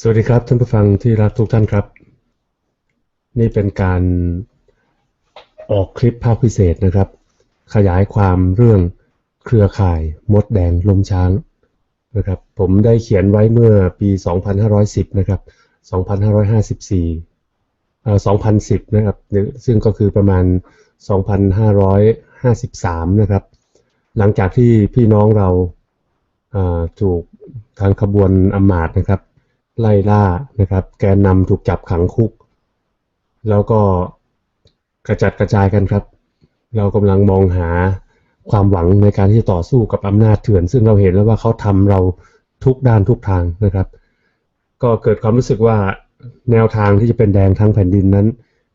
สวัสดีครับท่านผู้ฟังที่รักทุกท่านครับ นี่เป็นการออกคลิปภาคพิเศษนะครับ ขยายความเรื่องเครือข่ายมดแดงลมช้างนะครับ ผมได้เขียนไว้เมื่อปี 2510 นะครับ 2554เอ่อ2010 นะครับหรือซึ่งก็คือประมาณ 2553 นะครับ หลังจากที่พี่น้องเราอ่าถูกทางขบวนอำมาตย์นะครับ ไล่ล่านะครับ แกนนำถูกจับขังคุก แล้วก็กระจัดกระจายกันครับ เรากำลังมองหาความหวังในการที่จะต่อสู้กับอำนาจเถื่อน ซึ่งเราเห็นแล้วว่าเขาทำเราทุกด้านทุกทางนะครับ ก็เกิดความรู้สึกว่าแนวทางที่จะเป็นแดงทั้งแผ่นดินนั้น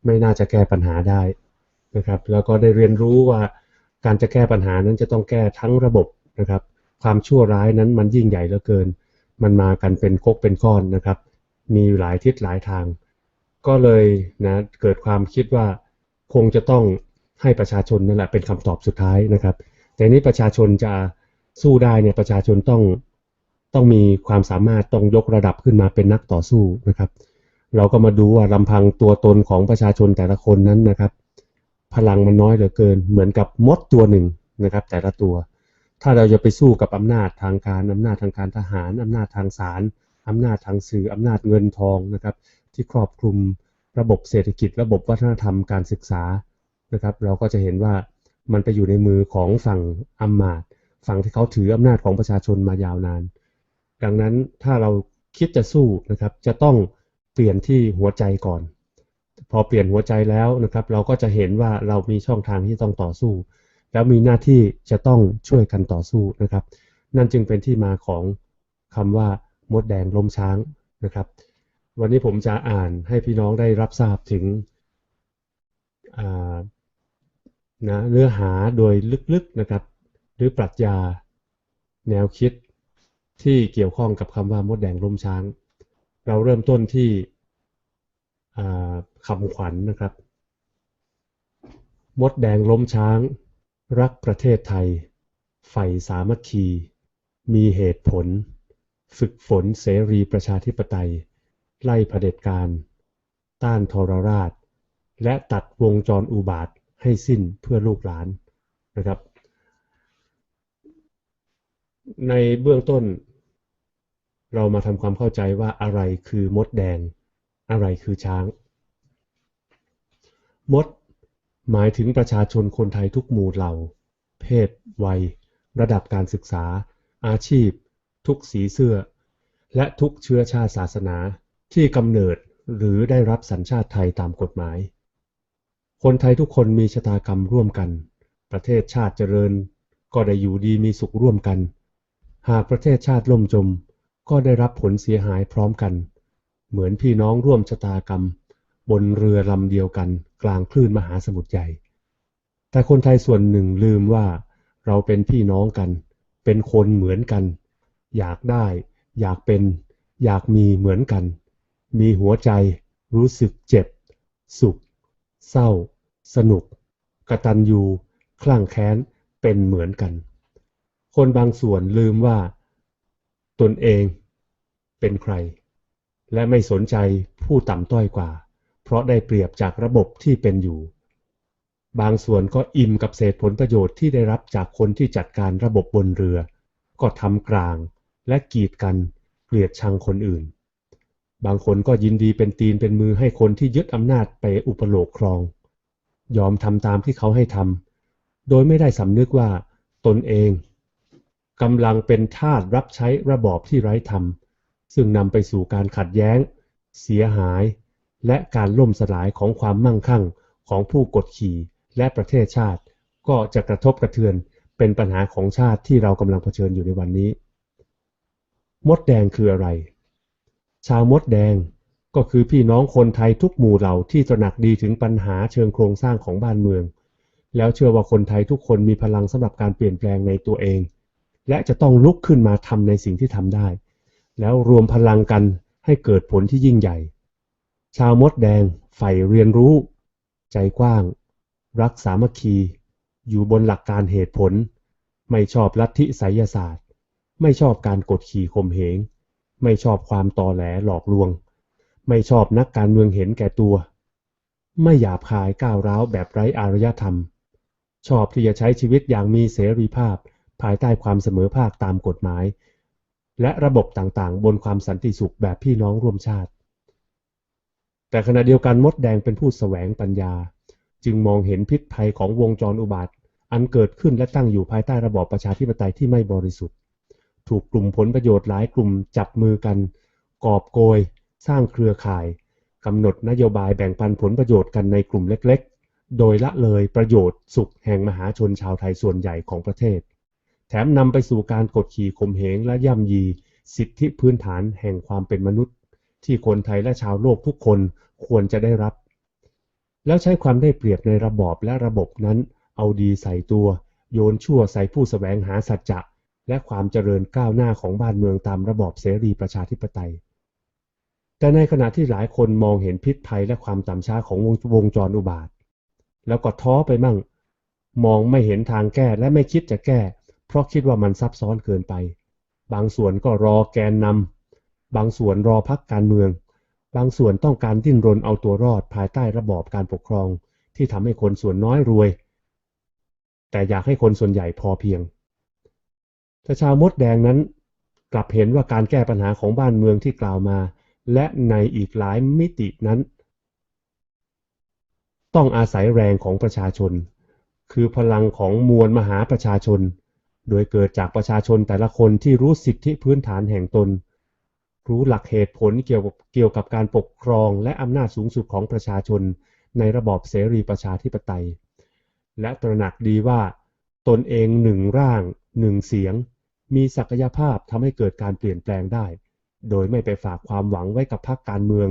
ไม่น่าจะแก้ปัญหาได้นะครับ แล้วก็ได้เรียนรู้ว่าการจะแก้ปัญหานั้นจะต้องแก้ทั้งระบบนะครับ ความชั่วร้ายนั้นมันยิ่งใหญ่เหลือเกิน มันมากันเป็นกกเป็นก้อนนะครับ มีหลายทิศหลายทาง ก็เลยนะเกิดความคิดว่าคงจะต้องให้ประชาชนนั่นแหละเป็นคำตอบสุดท้ายนะครับ แต่นี้ประชาชนจะสู้ได้เนี่ยประชาชนต้องต้องมีความสามารถต้องยกระดับขึ้นมาเป็นนักต่อสู้นะครับ เราก็มาดูว่าลำพังตัวตนของประชาชนแต่ละคนนั้นนะครับ พลังมันน้อยเหลือเกิน เหมือนกับมดตัวหนึ่งนะครับ แต่ละตัว ถ้าเราจะไปสู้กับอำนาจทางการอำนาจทางการทหารอำนาจทางศาลอำนาจทางสื่ออำนาจเงินทองนะครับ ที่ครอบคลุมระบบเศรษฐกิจ ระบบวัฒนธรรมการศึกษานะครับ เราก็จะเห็นว่ามันไปอยู่ในมือของฝั่งอำมาตย์ฝั่งที่เขาถืออำนาจของประชาชนมายาวนาน ดังนั้นถ้าเราคิดจะสู้นะครับจะต้องเปลี่ยนที่หัวใจก่อน พอเปลี่ยนหัวใจแล้วนะครับ เราก็จะเห็นว่าเรามีช่องทางที่ต้องต่อสู้ แล้วมีหน้าที่จะต้องช่วยกันต่อสู้นะครับ นั่นจึงเป็นที่มาของคำว่ามดแดงล้มช้างนะครับ วันนี้ผมจะอ่านให้พี่น้องได้รับทราบถึงนะเนื้อหาโดยลึกๆนะครับ หรือปรัชญาแนวคิดที่เกี่ยวข้องกับคำว่ามดแดงล้มช้าง เราเริ่มต้นที่คำขวัญนนะครับ มดแดงล้มช้าง รักประเทศไทย ใฝ่สามัคคี มีเหตุผล ฝึกฝนเสรีประชาธิปไตย ไล่เผด็จการ ต้านทรราช และตัดวงจรอุบาทให้สิ้นเพื่อลูกหลานนะครับ ในเบื้องต้น เรามาทำความเข้าใจว่าอะไรคือมดแดง อะไรคือช้าง มด หมายถึงประชาชนคนไทยทุกหมู่เหล่า เพศ วัย ระดับการศึกษา อาชีพ ทุกสีเสื้อ และทุกเชื้อชาติศาสนาที่กำเนิดหรือได้รับสัญชาติไทยตามกฎหมาย คนไทยทุกคนมีชะตากรรมร่วมกัน ประเทศชาติเจริญ ก็ได้อยู่ดีมีสุขร่วมกัน หากประเทศชาติล่มจม ก็ได้รับผลเสียหายพร้อมกัน เหมือนพี่น้องร่วมชะตากรรม บนเรือลำเดียวกัน กลางคลื่นมหาสมุทรใหญ่ แต่คนไทยส่วนหนึ่งลืมว่าเราเป็นพี่น้องกัน เป็นคนเหมือนกัน อยากได้ อยากเป็น อยากมีเหมือนกัน มีหัวใจ รู้สึกเจ็บ สุข เศร้า สนุก กระตัญญูคลั่งแค้น เป็นเหมือนกัน คนบางส่วนลืมว่า ตนเองเป็นใคร และไม่สนใจผู้ต่ำต้อยกว่า ราะได้เปรียบจากระบบที่เป็นอยู่ บางส่วนก็อิ่มกับเศษผลประโยชน์ที่ได้รับจากคนที่จัดการระบบบนเรือ ก็ทำกลางและกีดกันเกลียดชังคนอื่น บางคนก็ยินดีเป็นตีนเป็นมือให้คนที่ยึดอำนาจไปอุปโลกครอง ยอมทำตามที่เขาให้ทำโดยไม่ได้สำนึกว่าตนเองกำลังเป็นทาสรับใช้ระบอบที่ไร้ธรรม ซึ่งนำไปสู่การขัดแย้ง เสียหาย และการล่มสลายของความมั่งคั่งของผู้กดขี่และประเทศชาติ ก็จะกระทบกระเทือนเป็นปัญหาของชาติที่เรากำลังเผชิญอยู่ในวันนี้ มดแดงคืออะไร ชาวมดแดงก็คือพี่น้องคนไทยทุกหมู่เหล่าที่ตระหนักดีถึงปัญหาเชิงโครงสร้างของบ้านเมือง แล้วเชื่อว่าคนไทยทุกคนมีพลังสำหรับการเปลี่ยนแปลงในตัวเอง และจะต้องลุกขึ้นมาทำในสิ่งที่ทำได้ แล้วรวมพลังกันให้เกิดผลที่ยิ่งใหญ่ ชาวมดแดงใฝ่เรียนรู้ ใจกว้าง รักสามัคคี อยู่บนหลักการเหตุผล ไม่ชอบลัทธิไสยศาสตร์ ไม่ชอบการกดขี่ข่มเหง ไม่ชอบความตอแหลหลอกลวง ไม่ชอบนักการเมืองเห็นแก่ตัว ไม่หยาบคายก้าวร้าวแบบไร้อารยธรรม ชอบที่จะใช้ชีวิตอย่างมีเสรีภาพ ภายใต้ความเสมอภาคตามกฎหมาย และระบบต่างๆ บนความสันติสุขแบบพี่น้องร่วมชาติ แต่ขณะเดียวกันมดแดงเป็นผู้แสวงปัญญา จึงมองเห็นพิษภัยของวงจรอุบาทอันเกิดขึ้นและตั้งอยู่ภายใต้ระบอบประชาธิปไตยที่ไม่บริสุทธิ์ ถูกกลุ่มผลประโยชน์หลายกลุ่มจับมือกัน กอบโกย สร้างเครือข่ายกำหนดนโยบายแบ่งปันผลประโยชน์กันในกลุ่มเล็กๆ โดยละเลยประโยชน์สุขแห่งมหาชนชาวไทยส่วนใหญ่ของประเทศ แถมนำไปสู่การกดขี่ข่มเหงและย่ำยี สิทธิพื้นฐานแห่งความเป็นมนุษย์ ที่คนไทยและชาวโลกทุกคนควรจะได้รับ แล้วใช้ความได้เปรียบในระบอบและระบบนั้น เอาดีใส่ตัว โยนชั่วใส่ผู้สแสวงหาสัจจะและความเจริญก้าวหน้าของบ้านเมืองตามระบอบเสรีประชาธิปไตย แต่ในขณะที่หลายคนมองเห็นพิษภัยและความต่ำช้าของวงวงจรอุบาท แล้วก็ท้อไปมั่ง มองไม่เห็นทางแก้และไม่คิดจะแก้ เพราะคิดว่ามันซับซ้อนเกินไป บางส่วนก็รอแกนนำ บางส่วนรอพักการเมือง บางส่วนต้องการดิ้นรนเอาตัวรอดภายใต้ระบอบการปกครอง ที่ทำให้คนส่วนน้อยรวย แต่อยากให้คนส่วนใหญ่พอเพียง แต่ชาวมดแดงนั้น กลับเห็นว่าการแก้ปัญหาของบ้านเมืองที่กล่าวมา และในอีกหลายมิตินั้น ต้องอาศัยแรงของประชาชน คือพลังของมวลมหาประชาชน โดยเกิดจากประชาชนแต่ละคนที่รู้สิทธิพื้นฐานแห่งตน รู้หลักเหตุผลเกี่ยวกับเกี่ยวกับการปกครองและอำนาจสูงสุดของประชาชน ในระบอบเสรีประชาธิปไตย และตระหนักดีว่า ตนเองหนึ่งร่างหนึ่งเสียง มีศักยภาพทำให้เกิดการเปลี่ยนแปลงได้ โดยไม่ไปฝากความหวังไว้กับพรรคการเมือง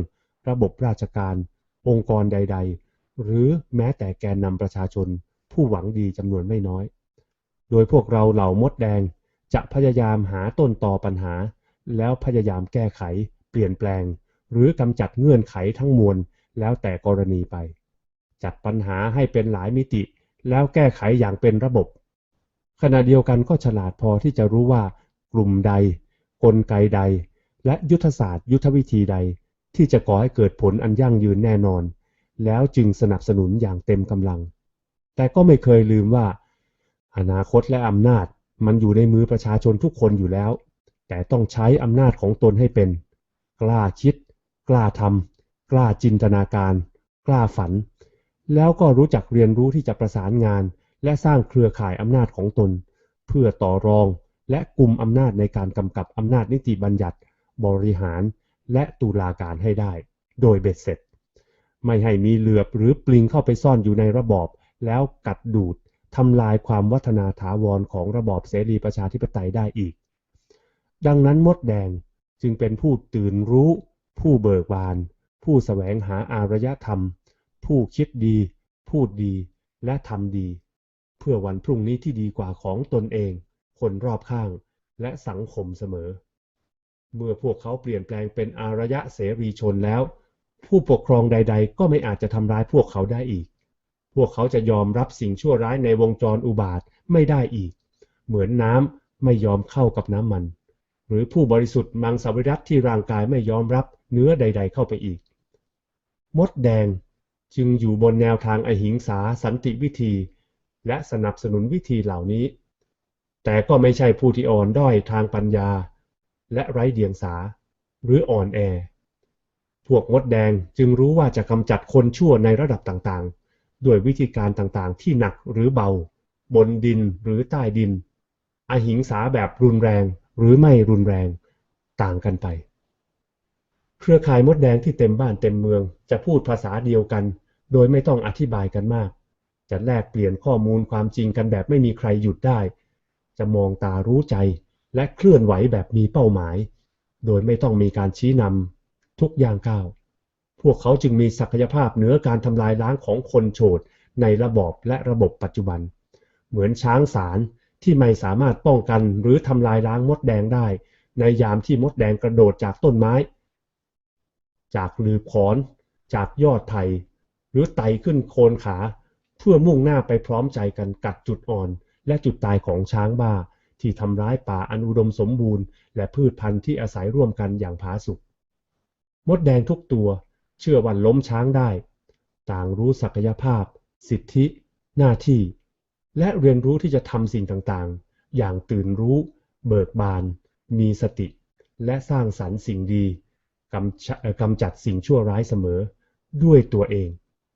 ระบบราชการ องค์กรใด ๆ หรือแม้แต่แกนนำประชาชน ผู้หวังดีจำนวนไม่น้อย โดยพวกเราเหล่ามดแดงจะพยายามหาต้นต่อปัญหา แล้วพยายามแก้ไข เปลี่ยนแปลง หรือกำจัดเงื่อนไขทั้งมวลแล้วแต่กรณีไป จัดปัญหาให้เป็นหลายมิติ แล้วแก้ไขอย่างเป็นระบบ ขณะเดียวกันก็ฉลาดพอที่จะรู้ว่ากลุ่มใด กลไกใด และยุทธศาสตร์ยุทธวิธีใด ที่จะก่อให้เกิดผลอันยั่งยืนแน่นอน แล้วจึงสนับสนุนอย่างเต็มกำลัง แต่ก็ไม่เคยลืมว่า อนาคตและอำนาจมันอยู่ในมือประชาชนทุกคนอยู่แล้ว แต่ต้องใช้อำนาจของตนให้เป็น กล้าคิด กล้าทำกล้าจินตนาการ กล้าฝัน แล้วก็รู้จักเรียนรู้ที่จะประสานงาน และสร้างเครือข่ายอำนาจของตน เพื่อต่อรองและกลุ่มอำนาจในการกำกับอำนาจนิติบัญญัติ บริหารและตุลาการให้ได้ โดยเบ็ดเสร็จ ไม่ให้มีเหลือบหรือปลิงเข้าไปซ่อนอยู่ในระบอบ แล้วกัดดูดทำลายความวัฒนาถาวรของระบอบเสรีประชาธิปไตยได้อีก ดังนั้นมดแดงจึงเป็นผู้ตื่นรู้ ผู้เบิกบาน ผู้แสวงหาอารยธรรม ผู้คิดดี พูดดีและทำดี เพื่อวันพรุ่งนี้ที่ดีกว่าของตนเอง คนรอบข้างและสังคมเสมอ เมื่อพวกเขาเปลี่ยนแปลงเป็นอารยะเสรีชนแล้ว ผู้ปกครองใด ๆ ก็ไม่อาจจะทำร้ายพวกเขาได้อีก พวกเขาจะยอมรับสิ่งชั่วร้ายในวงจรอุบาทไม่ได้อีก เหมือนน้ำไม่ยอมเข้ากับน้ำมัน หรือผู้บริสุทธิ์มังสวิรัตที่ร่างกายไม่ยอมรับเนื้อใด ๆ เข้าไปอีก มดแดงจึงอยู่บนแนวทางอหิงสาสันติวิธี และสนับสนุนวิธีเหล่านี้ แต่ก็ไม่ใช่ผู้ที่อ่อนด้อยทางปัญญา และไร้เดียงสา หรืออ่อนแอ พวกมดแดงจึงรู้ว่าจะกำจัดคนชั่วในระดับต่างๆ ด้วยวิธีการต่างๆ ที่หนักหรือเบา บนดินหรือใต้ดิน อหิงสาแบบรุนแรง หรือไม่รุนแรงต่างกันไป เครือข่ายมดแดงที่เต็มบ้านเต็มเมือง จะพูดภาษาเดียวกัน โดยไม่ต้องอธิบายกันมาก จะแลกเปลี่ยนข้อมูลความจริงกันแบบไม่มีใครหยุดได้ จะมองตารู้ใจและเคลื่อนไหวแบบมีเป้าหมาย โดยไม่ต้องมีการชี้นำทุกอย่างก้าวพวกเขาจึงมีศักยภาพเหนือการทำลายล้างของคนโฉดในระบอบและระบบปัจจุบัน เหมือนช้างสาร ที่ไม่สามารถป้องกันหรือทำลายล้างมดแดงได้ ในยามที่มดแดงกระโดดจากต้นไม้ จากลือขอน จากยอดไผ่หรือไต่ขึ้นโคนขา เพื่อมุ่งหน้าไปพร้อมใจกันกัดจุดอ่อน และจุดตายของช้างบ้า ที่ทำร้ายป่าอันอุดมสมบูรณ์ และพืชพันธุ์ที่อาศัยร่วมกันอย่างผาสุกมดแดงทุกตัว เชื่อวันล้มช้างได้ ต่างรู้ศักยภาพ สิทธิ หน้าที่ และเรียนรู้ที่จะทำสิ่งต่างๆ อย่างตื่นรู้ เบิกบาน มีสติ และสร้างสรรค์สิ่งดีกำกำจัดสิ่งชั่วร้ายเสมอ ด้วยตัวเอง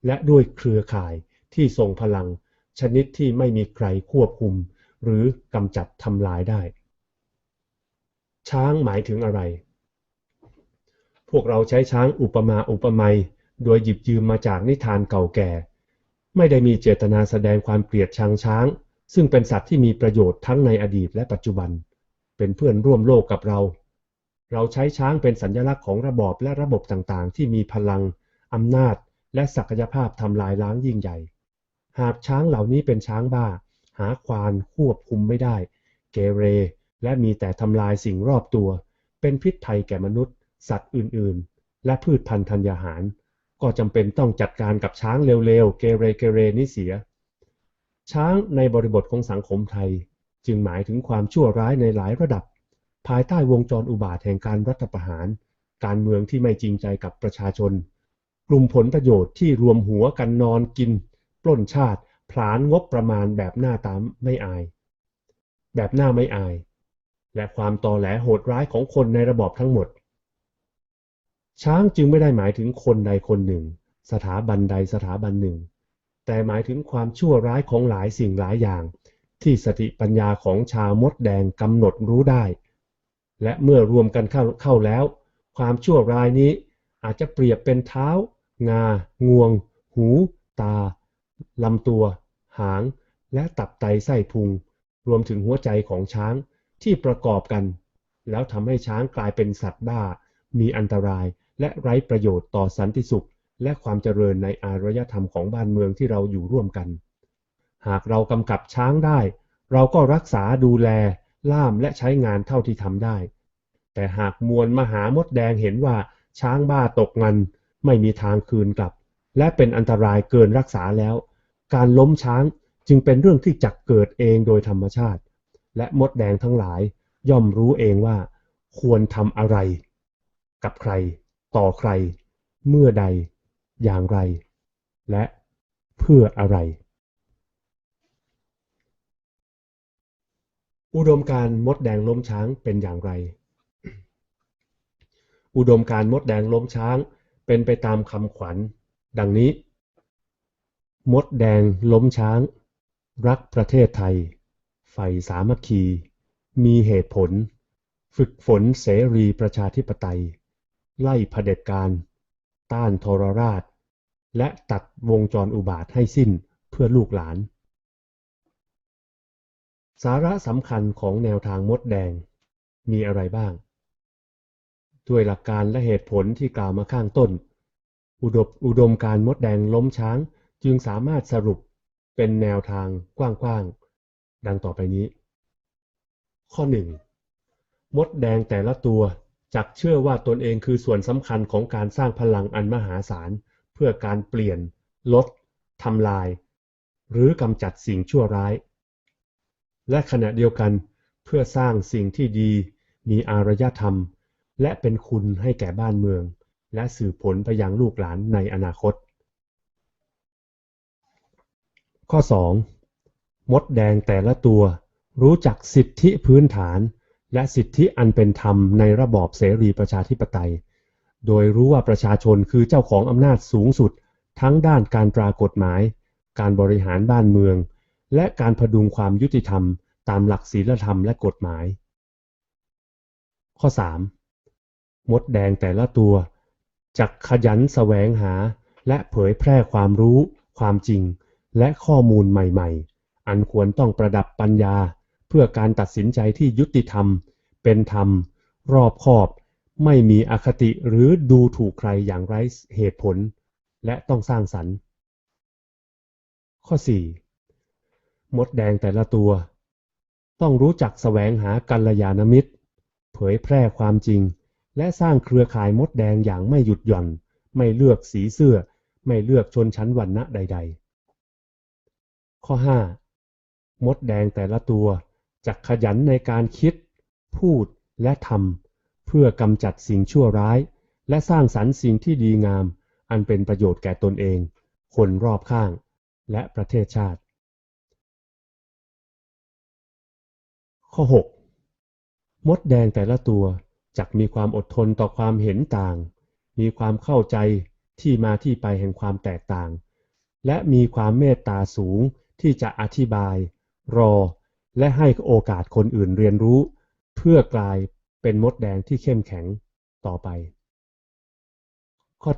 และด้วยเครือข่ายที่ทรงพลัง ชนิดที่ไม่มีใครควบคุม หรือกำจัดทำลายได้ ช้างหมายถึงอะไร พวกเราใช้ช้างอุปมาอุปไมยโดยหยิบยืมมาจากนิทานเก่าแก่ ไม่ได้มีเจตนาแสดงความเกลียดชังช้าง ซึ่งเป็นสัตว์ที่มีประโยชน์ทั้งในอดีตและปัจจุบัน เป็นเพื่อนร่วมโลกกับเรา เราใช้ช้างเป็นสัญลักษณ์ของระบอบและระบบต่างๆ ที่มีพลังอำนาจ และศักยภาพทำลายล้างยิ่งใหญ่ หากช้างเหล่านี้เป็นช้างบ้า หาควานควบคุมไม่ได้ เกเร และมีแต่ทำลายสิ่งรอบตัว เป็นพิษภัยแก่มนุษย์ สัตว์อื่นๆ และพืชพันธุ์ธัญญาหาร ก็จำเป็นต้องจัดการกับช้างเร็วๆ เกเรเกเรนี่เสีย ช้างในบริบทของสังคมไทย จึงหมายถึงความชั่วร้ายในหลายระดับ ภายใต้วงจรอุบาทแห่งการรัฐประหาร การเมืองที่ไม่จริงใจกับประชาชน กลุ่มผลประโยชน์ที่รวมหัวกันนอนกิน ปล้นชาติ ผลาญงบประมาณแบบหน้าตามไม่อาย แบบหน้าไม่อาย และความตอแหลโหดร้ายของคนในระบอบทั้งหมด ช้างจึงไม่ได้หมายถึงคนใดคนหนึ่ง สถาบันใดสถาบันหนึ่ง แต่หมายถึงความชั่วร้ายของหลายสิ่งหลายอย่าง ที่สติปัญญาของชาวมดแดงกำหนดรู้ได้ และเมื่อรวมกันเข้าเข้าแล้ว ความชั่วร้ายนี้อาจจะเปรียบเป็นเท้า งา งวง หู ตาลำตัว หาง และตับไตไส้พุง รวมถึงหัวใจของช้างที่ประกอบกัน แล้วทำให้ช้างกลายเป็นสัตว์บ้ามีอันตราย และไร้ประโยชน์ต่อสันติสุข และความเจริญในอารยธรรมของบ้านเมืองที่เราอยู่ร่วมกัน หากเรากำกับช้างได้ เราก็รักษาดูแล ล่ามและใช้งานเท่าที่ทำได้ แต่หากมวลมหามดแดงเห็นว่าช้างบ้าตกงันไม่มีทางคืนกลับ และเป็นอันตรายเกินรักษาแล้ว การล้มช้างจึงเป็นเรื่องที่จักเกิดเองโดยธรรมชาติ และมดแดงทั้งหลายย่อมรู้เองว่า ควรทำอะไร กับใคร ต่อใคร เมื่อใด อย่างไร และเพื่ออะไร อุดมการณ์มดแดงล้มช้างเป็นอย่างไร อุดมการณ์มดแดงล้มช้างเป็นไปตามคำขวัญ ดังนี้ มดแดงล้มช้าง รักประเทศไทย ใฝ่สามัคคี มีเหตุผล ฝึกฝนเสรีประชาธิปไตย ไล่เผด็จการ ต้านทรราช และตัดวงจรอุบาทให้สิ้นเพื่อลูกหลาน สาระสำคัญของแนวทางมดแดงมีอะไรบ้าง ด้วยหลักการและเหตุผลที่กล่าวมาข้างต้น อุดมอุดมการมดแดงล้มช้างจึงสามารถสรุปเป็นแนวทางกว้างๆ ดังต่อไปนี้ ข้อ 1. มดแดงแต่ละตัว จักเชื่อว่าตนเองคือส่วนสำคัญของการสร้างพลังอันมหาศาล เพื่อการเปลี่ยน ลดทำลาย หรือกำจัดสิ่งชั่วร้าย และขณะเดียวกัน เพื่อสร้างสิ่งที่ดี มีอารยธรรม และเป็นคุณให้แก่บ้านเมือง และสืบผลไปยังลูกหลานในอนาคต ข้อ 2. มดแดงแต่ละตัวรู้จักสิทธิพื้นฐาน และสิทธิอันเป็นธรรมในระบอบเสรีประชาธิปไตย โดยรู้ว่าประชาชนคือเจ้าของอำนาจสูงสุด ทั้งด้านการตรากฎหมาย การบริหารบ้านเมือง และการพดุงความยุติธรรม ตามหลักศีลธรรมและกฎหมาย ข้อ 3. มดแดงแต่ละตัวจักขยันแสวงหา และเผยแพร่ความรู้ ความจริง และข้อมูลใหม่ๆ อันควรต้องประดับปัญญา พื่อการตัดสินใจที่ยุติธรรม เป็นธรรม รอบคอบ ไม่มีอคติหรือดูถูกใครอย่างไร้เหตุผล และต้องสร้างสรรค์ ข้อ 4. มดแดงแต่ละตัว ต้องรู้จักแสวงหากัลยาณมิตร เผยแพร่ความจริง และสร้างเครือข่ายมดแดงอย่างไม่หยุดหย่อน ไม่เลือกสีเสื้อ ไม่เลือกชนชั้นวรรณะใด ๆ ข้อ 5. มดแดงแต่ละตัว จะขยันในการคิด พูดและทำเพื่อกำจัดสิ่งชั่วร้าย และสร้างสรรค์สิ่งที่ดีงาม อันเป็นประโยชน์แก่ตนเอง คนรอบข้าง และประเทศชาติ ข้อ 6 มดแดงแต่ละตัวจักมีความอดทนต่อความเห็นต่าง มีความเข้าใจที่มาที่ไปแห่งความแตกต่าง และมีความเมตตาสูงที่จะอธิบาย รอ และให้โอกาสคนอื่นเรียนรู้ เพื่อกลายเป็นมดแดงที่เข้มแข็งต่อไป ข้อ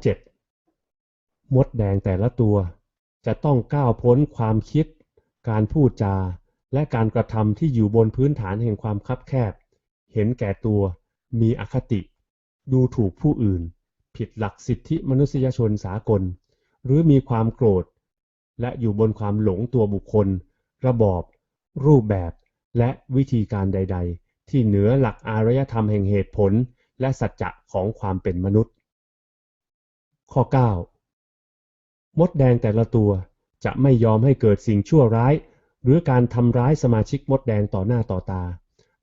7 มดแดงแต่ละตัว จะต้องก้าวพ้นความคิด การพูดจา และการกระทำที่อยู่บนพื้นฐานแห่งความคับแคบ เห็นแก่ตัว มีอคติ ดูถูกผู้อื่น ผิดหลักสิทธิมนุษยชนสากล หรือมีความโกรธ และอยู่บนความหลงตัวบุคคล ระบอบ รูปแบบและวิธีการใด ๆ ที่เหนือหลักอารยธรรมแห่งเหตุผล และสัจจะของความเป็นมนุษย์ ข้อ 9 มดแดงแต่ละตัวจะไม่ยอมให้เกิดสิ่งชั่วร้าย หรือการทำร้ายสมาชิกมดแดงต่อหน้าต่อตา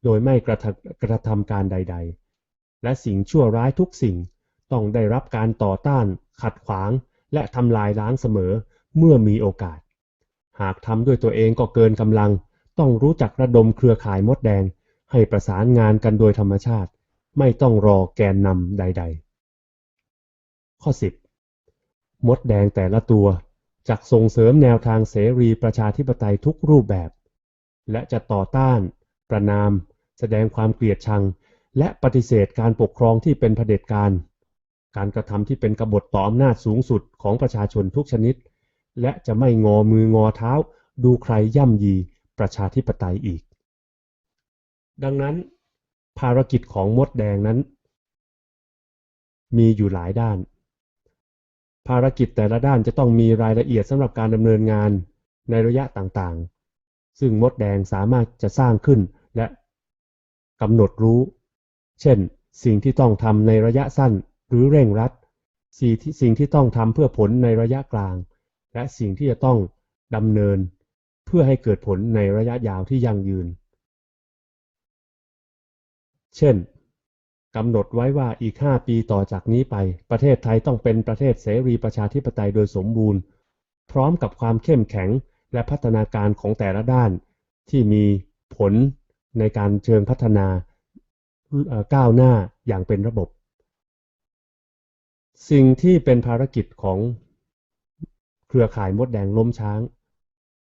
โดยไม่กระทกระทำการใด ๆ และสิ่งชั่วร้ายทุกสิ่งต้องได้รับการต่อต้าน ขัดขวาง และทำลายล้างเสมอเมื่อมีโอกาส หากทำด้วยตัวเองก็เกินกำลัง ต้องรู้จักระดมเครือข่ายมดแดง ให้ประสานงานกันโดยธรรมชาติ ไม่ต้องรอแกนนำใด ๆ ข้อ 10 มดแดงแต่ละตัวจักส่งเสริมแนวทางเสรีประชาธิปไตยทุกรูปแบบ และจะต่อต้าน ประนาม แสดงความเกลียดชัง และปฏิเสธการปกครองที่เป็นเผด็จการ การกระทำที่เป็นกบฏต่ออำนาจสูงสุดของประชาชนทุกชนิด และจะไม่งอมืองอเท้าดูใครย่ำยี ประชาธิปไตยอีก ดังนั้น ภารกิจของมดแดงนั้น มีอยู่หลายด้าน ภารกิจแต่ละด้านจะต้องมีรายละเอียดสำหรับการดำเนินงานในระยะต่างๆ ซึ่งมดแดงสามารถจะสร้างขึ้นและกำหนดรู้ เช่น สิ่งที่ต้องทำในระยะสั้นหรือเร่งรัดสิ่งที่ต้องทำเพื่อผลในระยะกลาง และสิ่งที่จะต้องดำเนิน พื่อให้เกิดผลในระยะยาวที่ยั่งยืน เช่นกำหนดไว้ว่าอีก 5 ปีต่อจากนี้ไป ประเทศไทยต้องเป็นประเทศเสรีประชาธิปไตยโดยสมบูรณ์ พร้อมกับความเข้มแข็งและพัฒนาการของแต่ละด้าน ที่มีผลในการเชิงพัฒนาก้าวหน้าอย่างเป็นระบบ สิ่งที่เป็นภารกิจของเครือข่ายมดแดงล้มช้าง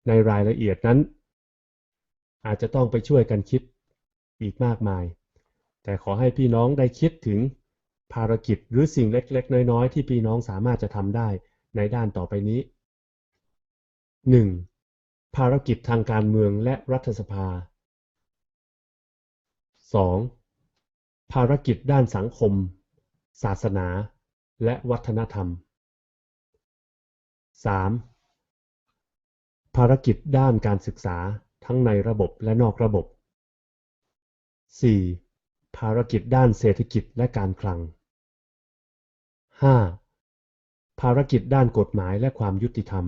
ในรายละเอียดนั้น อาจจะต้องไปช่วยกันคิดอีกมากมาย แต่ขอให้พี่น้องได้คิดถึงภารกิจหรือสิ่งเล็ก ๆ น้อยๆ ที่พี่น้องสามารถจะทำได้ในด้านต่อไปนี้ 1. ภารกิจทางการเมืองและรัฐสภา 2. ภารกิจด้านสังคม ศาสนา และวัฒนธรรม 3. ภารกิจด้านการศึกษาทั้งในระบบและนอกระบบ 4. ภารกิจด้านเศรษฐกิจและการคลัง 5. ภารกิจด้านกฎหมายและความยุติธรรม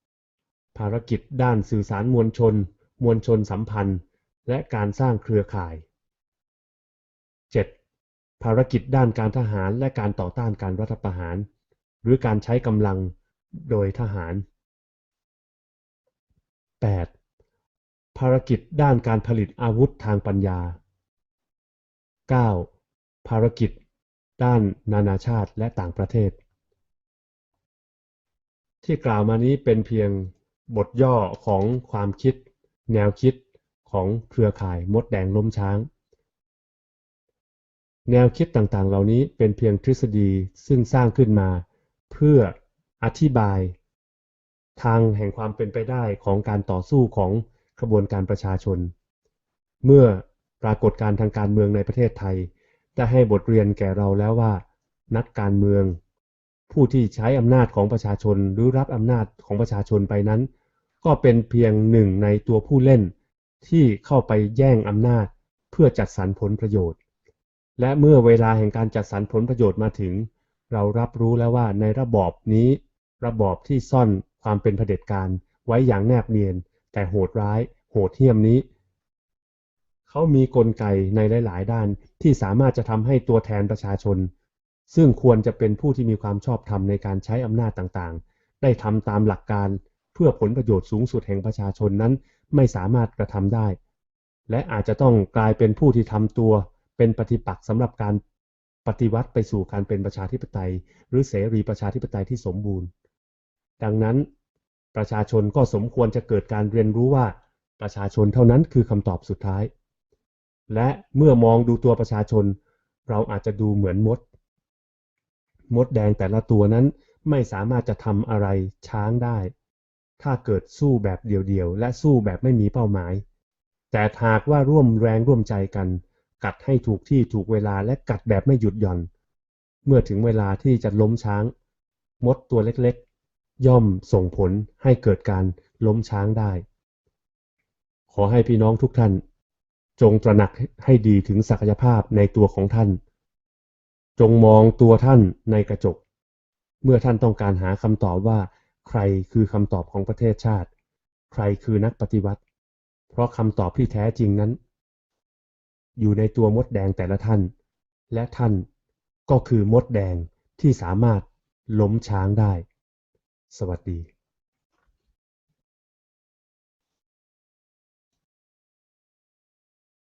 6. ภารกิจด้านสื่อสารมวลชน มวลชนสัมพันธ์ และการสร้างเครือข่าย 7. ภารกิจด้านการทหารและการต่อต้านการรัฐประหาร หรือการใช้กำลังโดยทหาร 8. ภารกิจด้านการผลิตอาวุธทางปัญญา 9. ภารกิจ ด้านนานาชาติและต่างประเทศ ที่กล่าวมานี้เป็นเพียงบทย่อของความคิด แนวคิดของเครือข่ายมดแดงล้มช้าง แนวคิดต่างๆ เหล่านี้เป็นเพียงทฤษฎีซึ่งสร้างขึ้นมา เพื่ออธิบาย ทางแห่งความเป็นไปได้ของการต่อสู้ของกระบวนการประชาชน เมื่อปรากฏการทางการเมืองในประเทศไทย ได้ให้บทเรียนแก่เราแล้วว่า นักการเมือง ผู้ที่ใช้อำนาจของประชาชนหรือรับอำนาจของประชาชนไปนั้น ก็เป็นเพียงหนึ่งในตัวผู้เล่น ที่เข้าไปแย่งอำนาจเพื่อจัดสรรผลประโยชน์ และเมื่อเวลาแห่งการจัดสรรผลประโยชน์มาถึง เรารับรู้แล้วว่าในระบอบนี้ ระบอบที่ซ่อน ความเป็นเผด็จการไว้อย่างแนบเนียน แต่โหดร้าย โหดเหี้ยมนี้ เขามีกลไกในหลาย ๆ ด้านที่สามารถจะทำให้ตัวแทนประชาชน ซึ่งควรจะเป็นผู้ที่มีความชอบธรรมในการใช้อำนาจต่าง ๆ ได้ทำตามหลักการเพื่อผลประโยชน์สูงสุดแห่งประชาชนนั้นไม่สามารถกระทำได้ และอาจจะต้องกลายเป็นผู้ที่ทำตัวเป็นปฏิปักษ์สำหรับการปฏิวัติไปสู่การเป็นประชาธิปไตย หรือเสรีประชาธิปไตยที่สมบูรณ์ ดังนั้นประชาชนก็สมควรจะเกิดการเรียนรู้ว่าประชาชนเท่านั้นคือคำตอบสุดท้าย และเมื่อมองดูตัวประชาชน เราอาจจะดูเหมือนมด มดแดงแต่ละตัวนั้นไม่สามารถจะทำอะไรช้างได้ ถ้าเกิดสู้แบบเดี่ยวๆ และสู้แบบไม่มีเป้าหมาย แต่หากว่าร่วมแรงร่วมใจกัน กัดให้ถูกที่ถูกเวลาและกัดแบบไม่หยุดหย่อน เมื่อถึงเวลาที่จะล้มช้าง มดตัวเล็ก ย่อมส่งผลให้เกิดการล้มช้างได้ ขอให้พี่น้องทุกท่าน จงตระหนักให้ดีถึงศักยภาพในตัวของท่าน จงมองตัวท่านในกระจก เมื่อท่านต้องการหาคำตอบว่า ใครคือคำตอบของประเทศชาติ ใครคือนักปฏิวัติ เพราะคำตอบที่แท้จริงนั้น อยู่ในตัวมดแดงแต่ละท่าน และท่านก็คือมดแดงที่สามารถล้มช้างได้ สวัสดี